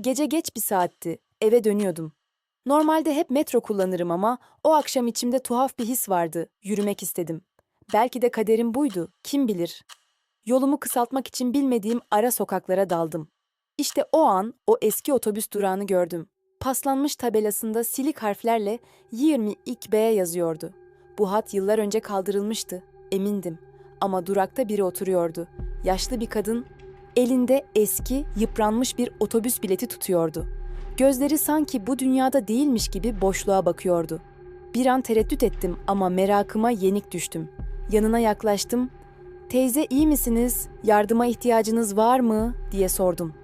Gece geç bir saatti. Eve dönüyordum. Normalde hep metro kullanırım ama o akşam içimde tuhaf bir his vardı. Yürümek istedim. Belki de kaderim buydu. Kim bilir. Yolumu kısaltmak için bilmediğim ara sokaklara daldım. İşte o an o eski otobüs durağını gördüm. Paslanmış tabelasında silik harflerle 22B yazıyordu. Bu hat yıllar önce kaldırılmıştı, emindim. Ama durakta biri oturuyordu. Yaşlı bir kadın, elinde eski, yıpranmış bir otobüs bileti tutuyordu. Gözleri sanki bu dünyada değilmiş gibi boşluğa bakıyordu. Bir an tereddüt ettim ama merakıma yenik düştüm. Yanına yaklaştım. "Teyze iyi misiniz? Yardıma ihtiyacınız var mı?" diye sordum.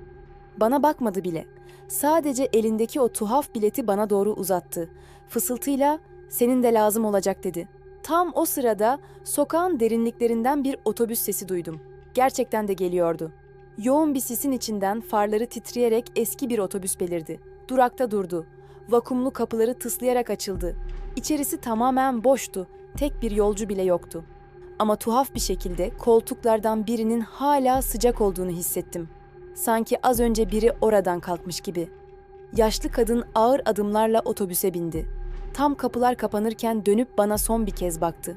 Bana bakmadı bile. Sadece elindeki o tuhaf bileti bana doğru uzattı. Fısıltıyla "Senin de lazım olacak." dedi. Tam o sırada sokağın derinliklerinden bir otobüs sesi duydum. Gerçekten de geliyordu. Yoğun bir sisin içinden farları titreyerek eski bir otobüs belirdi. Durakta durdu. Vakumlu kapıları tıslayarak açıldı. İçerisi tamamen boştu. Tek bir yolcu bile yoktu. Ama tuhaf bir şekilde koltuklardan birinin hala sıcak olduğunu hissettim. Sanki az önce biri oradan kalkmış gibi. Yaşlı kadın ağır adımlarla otobüse bindi. Tam kapılar kapanırken dönüp bana son bir kez baktı.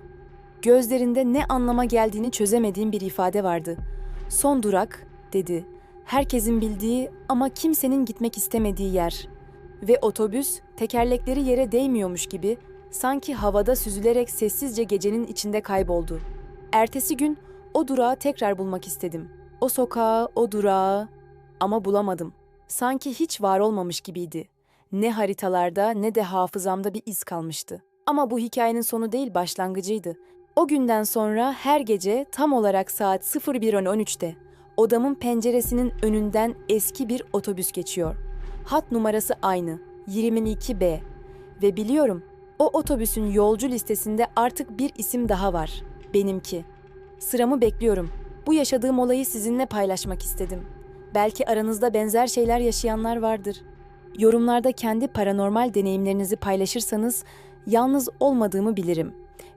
Gözlerinde ne anlama geldiğini çözemediğim bir ifade vardı. Son durak, dedi. Herkesin bildiği ama kimsenin gitmek istemediği yer. Ve otobüs tekerlekleri yere değmiyormuş gibi sanki havada süzülerek sessizce gecenin içinde kayboldu. Ertesi gün o durağı tekrar bulmak istedim. O sokağı, o durağı ama bulamadım. Sanki hiç var olmamış gibiydi. Ne haritalarda ne de hafızamda bir iz kalmıştı. Ama bu hikayenin sonu değil başlangıcıydı. O günden sonra her gece tam olarak saat 01.13'te odamın penceresinin önünden eski bir otobüs geçiyor. Hat numarası aynı 22B ve biliyorum o otobüsün yolcu listesinde artık bir isim daha var. Benimki. Sıramı bekliyorum. Bu yaşadığım olayı sizinle paylaşmak istedim. Belki aranızda benzer şeyler yaşayanlar vardır. Yorumlarda kendi paranormal deneyimlerinizi paylaşırsanız yalnız olmadığımı bilirim.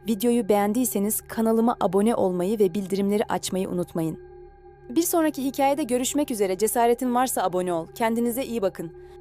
Videoyu beğendiyseniz kanalıma abone olmayı ve bildirimleri açmayı unutmayın. Bir sonraki hikayede görüşmek üzere. Cesaretin varsa abone ol. Kendinize iyi bakın.